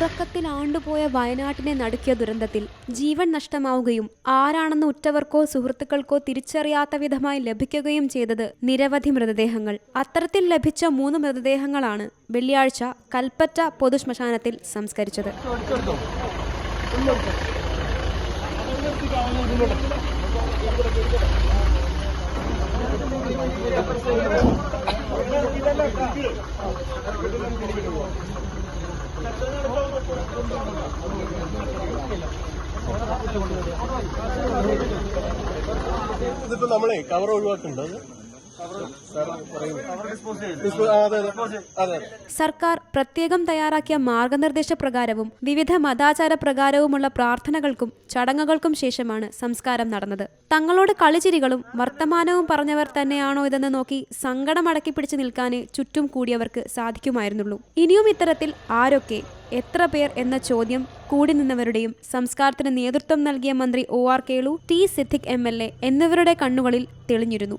ഉറക്കത്തിൽ ആണ്ടുപോയ വയനാട്ടിനെ നടുക്കിയ ദുരന്തത്തിൽ ജീവൻ നഷ്ടമാവുകയും ആരാണെന്ന് ഉറ്റവർക്കോ സുഹൃത്തുക്കൾക്കോ തിരിച്ചറിയാത്ത വിധമായി ലഭിക്കുകയും ചെയ്തത് നിരവധി മൃതദേഹങ്ങൾ. അത്തരത്തിൽ ലഭിച്ച മൂന്ന് മൃതദേഹങ്ങളാണ് വെള്ളിയാഴ്ച കൽപ്പറ്റ പൊതുശ്മശാനത്തിൽ സംസ്കരിച്ചത്. ഇതിപ്പോ നമ്മളെ കവർ ഒഴിവാക്കുന്നുണ്ട്. അത് സർക്കാർ പ്രത്യേകം തയ്യാറാക്കിയ മാർഗനിർദ്ദേശ പ്രകാരവും വിവിധ മതാചാര പ്രകാരവുമുള്ള പ്രാർത്ഥനകൾക്കും ചടങ്ങുകൾക്കും ശേഷമാണ് സംസ്കാരം നടന്നത്. തങ്ങളോട് കളിചിരികളും വർത്തമാനവും പറഞ്ഞവർ തന്നെയാണോ ഇതെന്ന് നോക്കി സങ്കടം അടക്കി പിടിച്ചു നിൽക്കാനേ ചുറ്റും കൂടിയവർക്ക് സാധിക്കുമായിരുന്നുള്ളൂ. ഇനിയും ഇത്തരത്തിൽ ആരൊക്കെ എത്ര പേർ എന്ന ചോദ്യം കൂടി നിന്നവരുടെയും സംസ്കാരത്തിന് നേതൃത്വം നൽകിയ മന്ത്രി O R Kelu T Siddique M L A എന്നിവരുടെ കണ്ണുകളിൽ തെളിഞ്ഞിരുന്നു.